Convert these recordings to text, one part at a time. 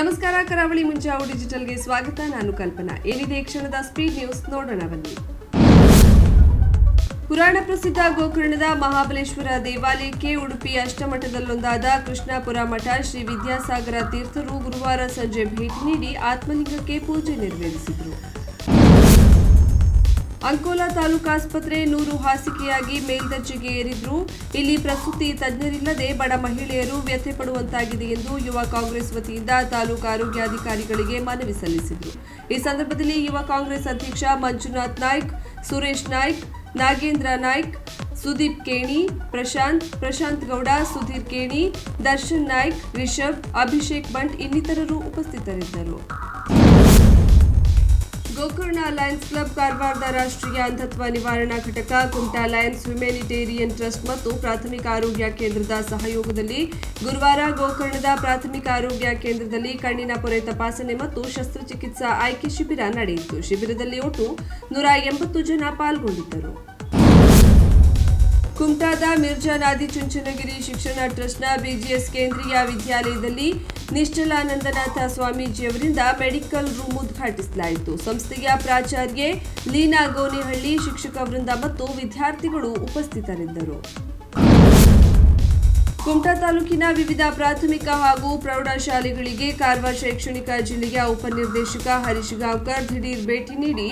ನಮಸ್ಕಾರ, ಕರಾವಳಿ ಮುಂಜಾವು ಡಿಜಿಟಲ್ಗೆ ಸ್ವಾಗತ. ನಾನು ಕಲ್ಪನಾ. ಏನಿದೆ ಕ್ಷಣದ ಸ್ಪೀಡ್ ನ್ಯೂಸ್ ನೋಡೋಣ ಬನ್ನಿ. ಪುರಾಣ ಪ್ರಸಿದ್ಧ ಗೋಕರ್ಣದ ಮಹಾಬಲೇಶ್ವರ ದೇವಾಲಯಕ್ಕೆ ಉಡುಪಿ ಅಷ್ಟಮಠದಲ್ಲೊಂದಾದ ಕೃಷ್ಣಾಪುರ ಮಠ ಶ್ರೀ ವಿದ್ಯಾಸಾಗರ ತೀರ್ಥರು ಗುರುವಾರ ಸಂಜೆ ಭೇಟಿ ನೀಡಿ ಆತ್ಮಲಿಂಗಕ್ಕೆ ಪೂಜೆ ನೆರವೇರಿಸಿದರು. ಅಂಕೋಲಾ ತಾಲೂಕು ಆಸ್ಪತ್ರೆ ನೂರು ಹಾಸಿಗೆಯಾಗಿ ಮೇಲ್ದರ್ಜೆಗೆ ಏರಿದ್ರು. ಇಲ್ಲಿ ಪ್ರಸೂತಿ ತಜ್ಞರಿಲ್ಲದೆ ಬಡ ಮಹಿಳೆಯರು ವ್ಯಥೆ ಪಡುವಂತಾಗಿದೆ ಎಂದು ಯುವ ಕಾಂಗ್ರೆಸ್ ವತಿಯಿಂದ ತಾಲೂಕು ಆರೋಗ್ಯಾಧಿಕಾರಿಗಳಿಗೆ ಮನವಿ ಸಲ್ಲಿಸಿದರು. ಈ ಸಂದರ್ಭದಲ್ಲಿ ಯುವ ಕಾಂಗ್ರೆಸ್ ಅಧ್ಯಕ್ಷ ಮಂಜುನಾಥ್ ನಾಯ್ಕ್, ಸುರೇಶ್ ನಾಯ್ಕ್, ನಾಗೇಂದ್ರ ನಾಯ್ಕ್, ಸುದೀಪ್ ಕೇಣಿ, ಪ್ರಶಾಂತ್ ಪ್ರಶಾಂತ್ ಗೌಡ, ಸುಧೀರ್ ಕೇಣಿ, ದರ್ಶನ್ ನಾಯ್ಕ್, ರಿಷಬ್, ಅಭಿಷೇಕ್ ಬಂಟ್ ಇನ್ನಿತರರು ಉಪಸ್ಥಿತರಿದ್ದರು. ಗೋಕರ್ಣ ಲಯನ್ಸ್ ಕ್ಲಬ್ ಕಾರವಾರದ ರಾಷ್ಟ್ರೀಯ ಅಂಧತ್ವ ನಿವಾರಣಾ ಘಟಕ ಕುಮಟಾ ಲಯನ್ಸ್ ಹ್ಯುಮ್ಯಾನಿಟೇರಿಯನ್ ಟ್ರಸ್ಟ್ ಮತ್ತು ಪ್ರಾಥಮಿಕ ಆರೋಗ್ಯ ಕೇಂದ್ರದ ಸಹಯೋಗದಲ್ಲಿ ಗುರುವಾರ ಗೋಕರ್ಣದ ಪ್ರಾಥಮಿಕ ಆರೋಗ್ಯ ಕೇಂದ್ರದಲ್ಲಿ ಕಣ್ಣಿನ ಪೊರೆ ತಪಾಸಣೆ ಮತ್ತು ಶಸ್ತ್ರಚಿಕಿತ್ಸಾ ಆಯ್ಕೆ ಶಿಬಿರ ನಡೆಯಿತು. ಶಿಬಿರದಲ್ಲಿ ಒಟ್ಟು ನೂರ ಎಂಬತ್ತು ಜನ ಪಾಲ್ಗೊಂಡಿದ್ದರು. ಕುಮಟಾದ ಮಿರ್ಜಾ ನಾದಿ ಚುಂಚನಗಿರಿ ಶಿಕ್ಷಣ ಟ್ರಸ್ಟ್ನ ಬಿಜಿಎಸ್ ಕೇಂದ್ರೀಯ ವಿದ್ಯಾಲಯದಲ್ಲಿ ನಿಶ್ಚಲಾನಂದನಾಥ ಸ್ವಾಮೀಜಿಯವರಿಂದ ಮೆಡಿಕಲ್ ರೂಮ್ ಉದ್ಘಾಟಿಸಲಾಯಿತು. ಸಂಸ್ಥೆಯ ಪ್ರಾಚಾರ್ಯೆ ಲೀನಾ ಗೋನಿಹಳ್ಳಿ, ಶಿಕ್ಷಕ ವೃಂದ ಮತ್ತು ವಿದ್ಯಾರ್ಥಿಗಳು ಉಪಸ್ಥಿತರಿದ್ದರು. ಕುಮಟಾ ತಾಲೂಕಿನ ವಿವಿಧ ಪ್ರಾಥಮಿಕ ಹಾಗೂ ಪ್ರೌಢಶಾಲೆಗಳಿಗೆ ಕಾರವಾರ ಶೈಕ್ಷಣಿಕ ಜಿಲ್ಲೆಯ ಉಪನಿರ್ದೇಶಕ ಹರೀಶ್ ಗಾಂವ್ಕರ್ ದಿಢೀರ್ ಭೇಟಿ ನೀಡಿ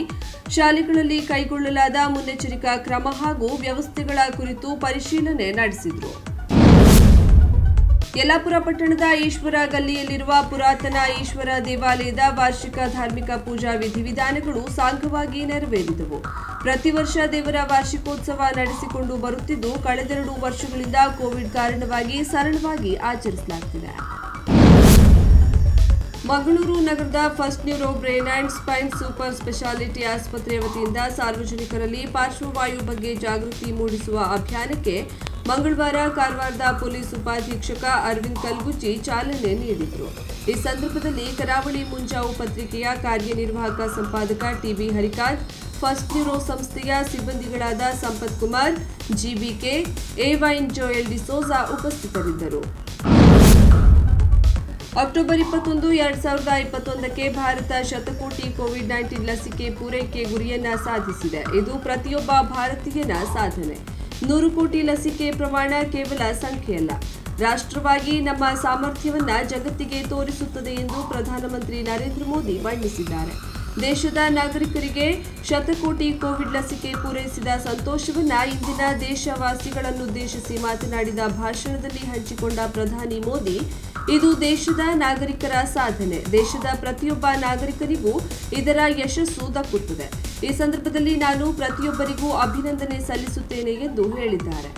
ಶಾಲೆಗಳಲ್ಲಿ ಕೈಗೊಳ್ಳಲಾದ ಮುನ್ನೆಚ್ಚರಿಕಾ ಕ್ರಮ ಹಾಗೂ ವ್ಯವಸ್ಥೆಗಳ ಕುರಿತು ಪರಿಶೀಲನೆ ನಡೆಸಿದರು. ಯಲ್ಲಾಪುರ ಪಟ್ಟಣದ ಈಶ್ವರ ಗಲ್ಲಿಯಲ್ಲಿರುವ ಪುರಾತನ ಈಶ್ವರ ದೇವಾಲಯದ ವಾರ್ಷಿಕ ಧಾರ್ಮಿಕ ಪೂಜಾ ವಿಧಿವಿಧಾನಗಳು ಸಾಂಗವಾಗಿ ನೆರವೇರಿದವು. ಪ್ರತಿ ವರ್ಷ ದೇವರ ವಾರ್ಷಿಕೋತ್ಸವ ನಡೆಸಿಕೊಂಡು ಬರುತ್ತಿದ್ದು ಕಳೆದೆರಡು ವರ್ಷಗಳಿಂದ ಕೋವಿಡ್ ಕಾರಣವಾಗಿ ಸರಳವಾಗಿ ಆಚರಿಸಲಾಗುತ್ತಿದೆ ಮಂಗಳೂರು ನಗರದ first neuro brain and spine super speciality ಆಸ್ಪತ್ರೆಯ ವತಿಯಿಂದ ಸಾರ್ವಜನಿಕರಲ್ಲಿ ಪಾರ್ಶ್ವವಾಯು ಬಗ್ಗೆ ಜಾಗೃತಿ ಮೂಡಿಸುವ ಅಭಿಯಾನಕ್ಕೆ ಮಂಗಳವಾರ ಕಾರವಾರದ ಪೊಲೀಸ್ ಉಪಾಧೀಕ್ಷಕ ಅರವಿಂದ್ ಕಲ್ಗುಚ್ಚಿ ಚಾಲನೆ ನೀಡಿದರು. ಈ ಸಂದರ್ಭದಲ್ಲಿ ಕರಾವಳಿ ಮುಂಜಾವು ಪತ್ರಿಕೆಯ ಕಾರ್ಯನಿರ್ವಾಹಕ ಸಂಪಾದಕ ಟಿಬಿ ಹರಿಕಾರ್ ಫಸ್ಟ್ ನ್ಯೂರೋ ಸಂಸ್ಥೆಯ ಸಿಬ್ಬಂದಿಗಳಾದ ಸಂಪತ್ ಕುಮಾರ್, ಜಿಬಿಕೆ, ಎವೈನ್ ಜೋಯಲ್ ಡಿಸೋಜಾ ಉಪಸ್ಥಿತರಿದ್ದರು. ಅಕ್ಟೋಬರ್ ಇಪ್ಪತ್ತೊಂದು, ಎರಡ್ ಸಾವಿರದ ಇಪ್ಪತ್ತೊಂದಕ್ಕೆ ಭಾರತ ಶತಕೋಟಿ ಕೋವಿಡ್ ನೈನ್ಟೀನ್ ಲಸಿಕೆ ಪೂರೈಕೆ ಗುರಿಯನ್ನ ಸಾಧಿಸಿದೆ. ಇದು ಪ್ರತಿಯೊಬ್ಬ ಭಾರತೀಯನ ಸಾಧನೆ. ನೂರು ಕೋಟಿ ಲಸಿಕೆ ಪ್ರಮಾಣ ಕೇವಲ ಸಂಖ್ಯೆಯಲ್ಲ. ರಾಷ್ಟ್ರವಾಗಿ ನಮ್ಮ ಸಾಮರ್ಥ್ಯವನ್ನ ಜಗತ್ತಿಗೆ ತೋರಿಸುತ್ತದೆ ಎಂದು ಪ್ರಧಾನಮಂತ್ರಿ ನರೇಂದ್ರ ಮೋದಿ ಬಣ್ಣಿಸಿದ್ದಾರೆ. ದೇಶದ ನಾಗರಿಕರಿಗೆ ಶತಕೋಟಿ ಕೋವಿಡ್ ಲಸಿಕೆ ಪೂರೈಸಿದ ಸಂತೋಷವನ್ನ ಇಂದಿನ ದೇಶವಾಸಿಗಳನ್ನುದ್ದೇಶಿಸಿ ಮಾತನಾಡಿದ ಭಾಷಣದಲ್ಲಿ ಹಂಚಿಕೊಂಡ ಪ್ರಧಾನಿ ಮೋದಿ ಇದು ದೇಶದ ನಾಗರಿಕರ ಸಾಧನೆ. ದೇಶದ ಪ್ರತಿಯೊಬ್ಬ ನಾಗರಿಕರಿಗೂ ಇದರ ಯಶಸ್ಸು ದಕ್ಕುತ್ತದೆ. ಈ ಸಂದರ್ಭದಲ್ಲಿ ನಾನು ಪ್ರತಿಯೊಬ್ಬರಿಗೂ ಅಭಿನಂದನೆ ಸಲ್ಲಿಸುತ್ತೇನೆ ಎಂದು ಹೇಳಿದ್ದಾರೆ.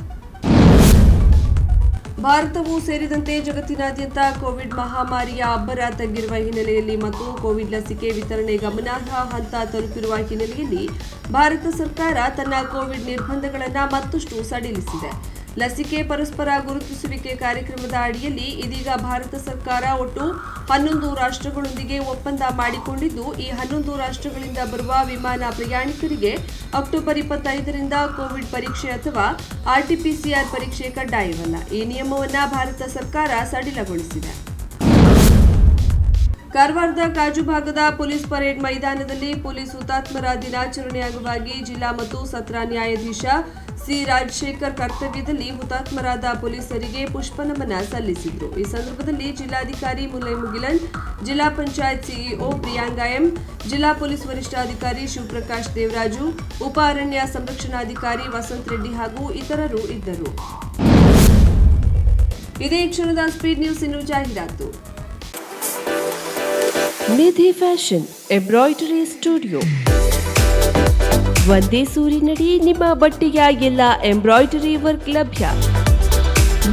ಭಾರತವು ಸೇರಿದಂತೆ ಜಗತ್ತಿನಾದ್ಯಂತ ಕೋವಿಡ್ ಮಹಾಮಾರಿಯ ಅಬ್ಬರ ತಗ್ಗಿರುವ ಹಿನ್ನೆಲೆಯಲ್ಲಿ ಮತ್ತು ಕೋವಿಡ್ ಲಸಿಕೆ ವಿತರಣೆ ಗಮನಾರ್ಹ ಹಂತ ತಲುಪಿರುವ ಹಿನ್ನೆಲೆಯಲ್ಲಿ ಭಾರತ ಸರ್ಕಾರ ತನ್ನ ಕೋವಿಡ್ ನಿರ್ಬಂಧಗಳನ್ನು ಮತ್ತಷ್ಟು ಸಡಿಲಿಸಿದೆ. ಲಸಿಕೆ ಪರಸ್ಪರ ಗುರುತಿಸುವಿಕೆ ಕಾರ್ಯಕ್ರಮದ ಅಡಿಯಲ್ಲಿ ಇದೀಗ ಭಾರತ ಸರ್ಕಾರ ಒಟ್ಟು ಹನ್ನೊಂದು ರಾಷ್ಟ್ರಗಳೊಂದಿಗೆ ಒಪ್ಪಂದ ಮಾಡಿಕೊಂಡಿದ್ದು, ಈ ಹನ್ನೊಂದು ರಾಷ್ಟ್ರಗಳಿಂದ ಬರುವ ವಿಮಾನ ಪ್ರಯಾಣಿಕರಿಗೆ ಅಕ್ಟೋಬರ್ ಇಪ್ಪತ್ತೈದರಿಂದ ಕೋವಿಡ್ ಪರೀಕ್ಷೆ ಅಥವಾ ಆರ್ಟಿಪಿಸಿಆರ್ ಪರೀಕ್ಷೆ ಕಡ್ಡಾಯವಲ್ಲ. ಈ ನಿಯಮವನ್ನು ಭಾರತ ಸರ್ಕಾರ ಸಡಿಲಗೊಳಿಸಿದೆ. ಕಾರವಾರದ ಕಾಜು ಭಾಗದ ಪೊಲೀಸ್ ಪರೇಡ್ ಮೈದಾನದಲ್ಲಿ ಪೊಲೀಸ್ ಹುತಾತ್ಮರ ದಿನಾಚರಣೆ ಅಂಗವಾಗಿ ಜಿಲ್ಲಾ ಮತ್ತು ಸತ್ರ ನ್ಯಾಯಾಧೀಶ ಸಿ ರಾಜಶೇಖರ್ ಕರ್ತವ್ಯದಲ್ಲಿ ಹುತಾತ್ಮರಾದ ಪೊಲೀಸರಿಗೆ ಪುಷ್ಪನಮನ ಸಲ್ಲಿಸಿದರು. ಈ ಸಂದರ್ಭದಲ್ಲಿ ಜಿಲ್ಲಾಧಿಕಾರಿ ಮುಲೈ ಮುಗಿಲನ್, ಜಿಲ್ಲಾ ಪಂಚಾಯತ್ ಸಿಇಒ ಪ್ರಿಯಾಂಗ ಎಂ, ಜಿಲ್ಲಾ ಪೊಲೀಸ್ ವರಿಷ್ಠಾಧಿಕಾರಿ ಶಿವಪ್ರಕಾಶ್ ದೇವರಾಜು, ಉಪ ಅರಣ್ಯ ಸಂರಕ್ಷಣಾಧಿಕಾರಿ ವಸಂತ್ ರೆಡ್ಡಿ ಹಾಗೂ ಇತರರು ಇದ್ದರು. ಇದೇ ಕ್ಷಣದ ಸ್ಪೀಡ್ ನ್ಯೂಸ್ ಇನ್ನು ಜಾಹೀರಾತು. Nidhi fashion, embroidery studio. ಒಂದೇ ಸೂರಿನಡಿ ನಿಮ್ಮ ಬಟ್ಟೆಯ ಎಲ್ಲ ಎಂಬ್ರಾಯ್ಡರಿ ವರ್ಕ್ ಲಭ್ಯ.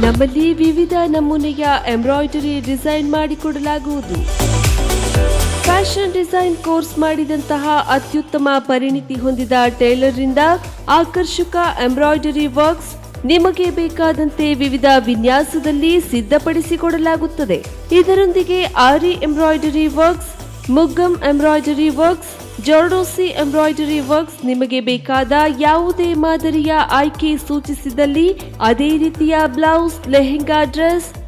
ನಮ್ಮಲ್ಲಿ ವಿವಿಧ ನಮೂನೆಯ ಎಂಬ್ರಾಯ್ಡರಿ ಡಿಸೈನ್ ಮಾಡಿಕೊಡಲಾಗುವುದು ಫ್ಯಾಷನ್ ಡಿಸೈನ್ ಕೋರ್ಸ್ ಮಾಡಿದಂತಹ ಅತ್ಯುತ್ತಮ ಪರಿಣಿತಿ ಹೊಂದಿದ ಟೈಲರ್ರಿಂದ ಆಕರ್ಷಕ ಎಂಬ್ರಾಯ್ಡರಿ ವರ್ಕ್ಸ್ ನಿಮಗೆ ಬೇಕಾದಂತೆ ವಿವಿಧ ವಿನ್ಯಾಸದಲ್ಲಿ ಸಿದ್ಧಪಡಿಸಿಕೊಡಲಾಗುತ್ತದೆ. ಇದರೊಂದಿಗೆ aari embroidery works, muggam embroidery works zardozi embroidery works ನಿಮಗೆ ಬೇಕಾದ ಯಾವುದೇ ಮಾದರಿಯ ಆಯ್ಕೆ ಸೂಚಿಸಿದಲ್ಲಿ ಅದೇ ರೀತಿಯ ಬ್ಲೌಸ್ ಲೆಹೆಂಗಾ ಡ್ರೆಸ್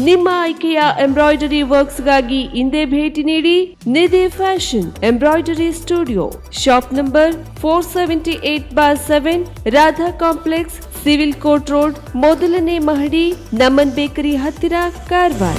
ನಿಮ್ಮ ಆಯ್ಕೆಯ ಎಂಬ್ರಾಯ್ಡರಿ ವರ್ಕ್ಸ್ಗಾಗಿ ಇಂದೇ ಭೇಟಿ ನೀಡಿ Nidhi fashion embroidery studio shop number four seventy eight bar seven Radha complex civil court road ಮೊದಲನೇ ಮಹಡಿ ನಮನ್ ಬೇಕರಿ ಹತ್ತಿರ ಕಾರವಾರ